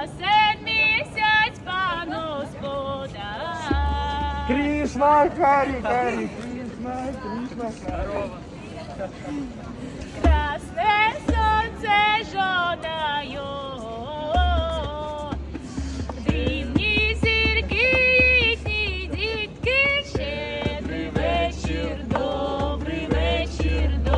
спасе місяць пан Господа. Кришна, Харі, Харі, Кришна, Кришна, Красне